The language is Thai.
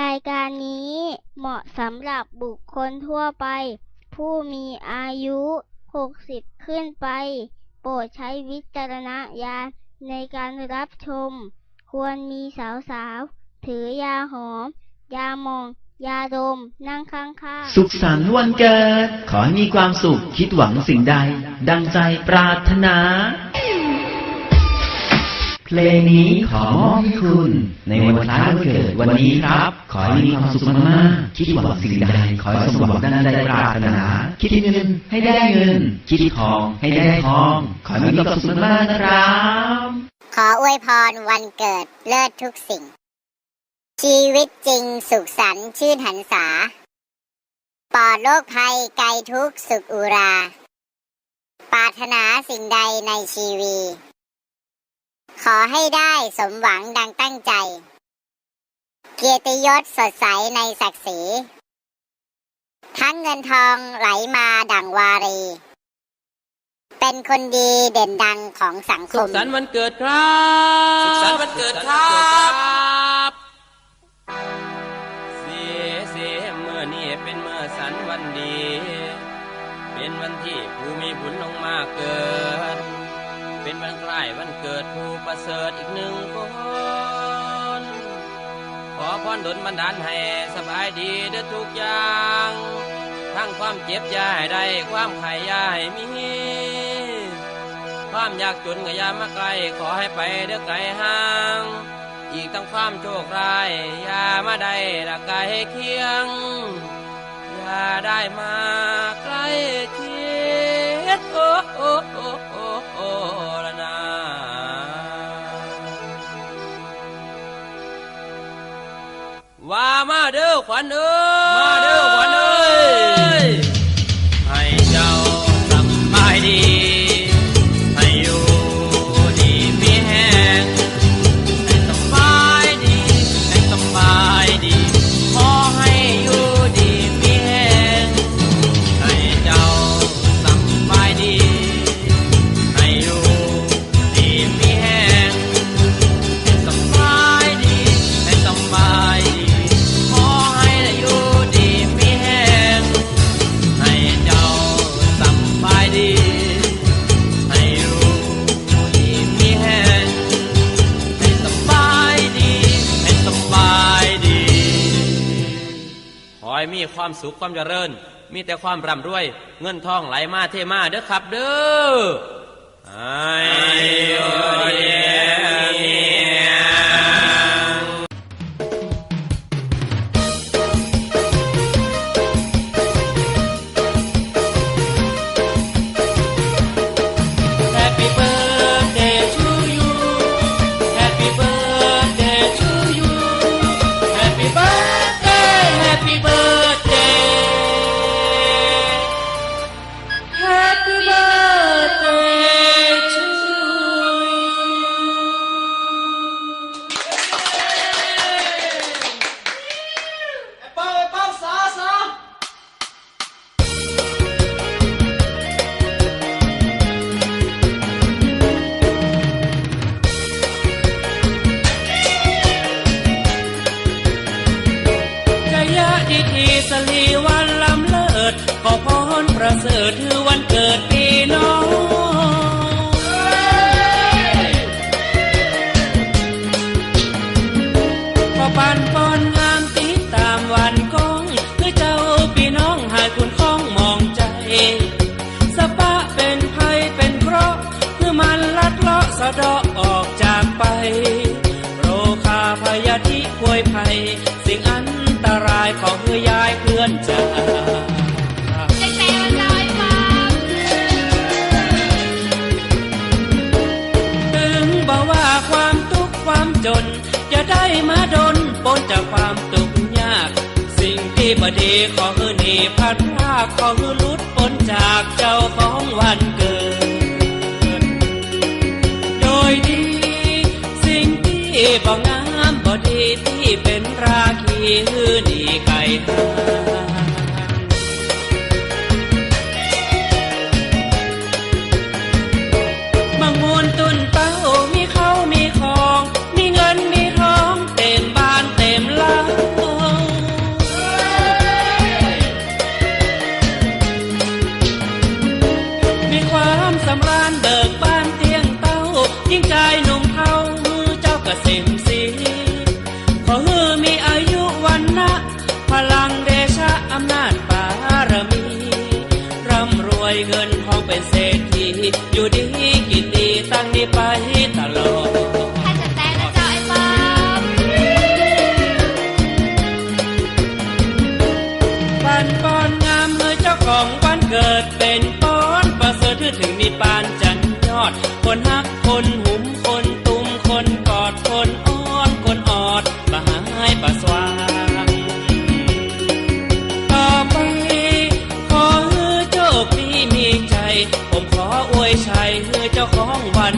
รายการนี้เหมาะสำหรับบุคคลทั่วไป ผู้มีอายุ 60 ขึ้นไป โปรดใช้วิจารณญาณในการรับชม ควรมีสาวๆ ถือยาหอม ยาหมอง ยาดม นั่งข้างๆ สุขสันต์วันเกิด ขอให้มีความสุขคิดหวังสิ่งใด ดังใจปรารถนา เพลงนี้ขอมอบให้คุณ ในวันคล้ายวันเกิดวันนี้ครับ ขอให้มีความสุขมากๆคิดหวังสิ่งใด ขอให้สมหวังดังใจปรารถนา คิดเงินให้ได้เงิน คิดทองให้ได้ทอง ขอให้มีความสุขมากๆนะครับ ขออวยพรวันเกิดเลิศทุกสิ่ง ชีวิตจริงสุขสันต์ชื่นหันษาปลอดโรคภัยไกลทุกสุขอุรา ปรารถนาสิ่งใดในชีวี ขอให้ได้สมหวังดังตั้งใจ เกียรติยศสดใสในศักดิ์ศรี ทั้งเงินทองไหลมาดังวารี เป็นคนดีเด่นดังของสังคสุขม สันต์วันเกิดครับ สุขสันต์วันเกิดครับเสียเสียเมื่อนี้เป็นเมื่อสันวันดี เป็นวันที่ผู้มีบุญลงมาเกิด เป็นวันคล้วันเกิดผู้ประเสริฐอีกหนึ่งคนขอพรดลบันดาลให้สบายดีเด้อทุกอย่าง ทั้งความเจ็บยาให้ได้ความไข่อยาให้มี ความอยากจนก็ยามาไกลขอให้ไปเด้อไกลห่าง อีกทั้งความโชคร้ายยามาได้ละไกลเคียงยาได้มา เด้ มีความสุขความเจริญ มีแต่ความร่ำรวย เงินทองไหลมาเทมาเด้อครับ เด้อให้อยู่ดี เลาะดาะออกจากไป โรคาพยาธิป่วยภัย สิ่งอันตรายของเฮือยายเคลื่อนจากถึงบอกว่าความทุกข์ความจนจะได้มาดนปนจากความทุกข์ยาก สิ่งที่บดีขอคือหนีพัดพาขอคือหลุดพ้นจากเจ้าของ็นเศรษฐีอยู่ดีกินดีตั้งดีไปตลอดวันก่อนงามเมื่อเจ้าของวันเกิดเป็น ยชัยคือเจ้าของวัน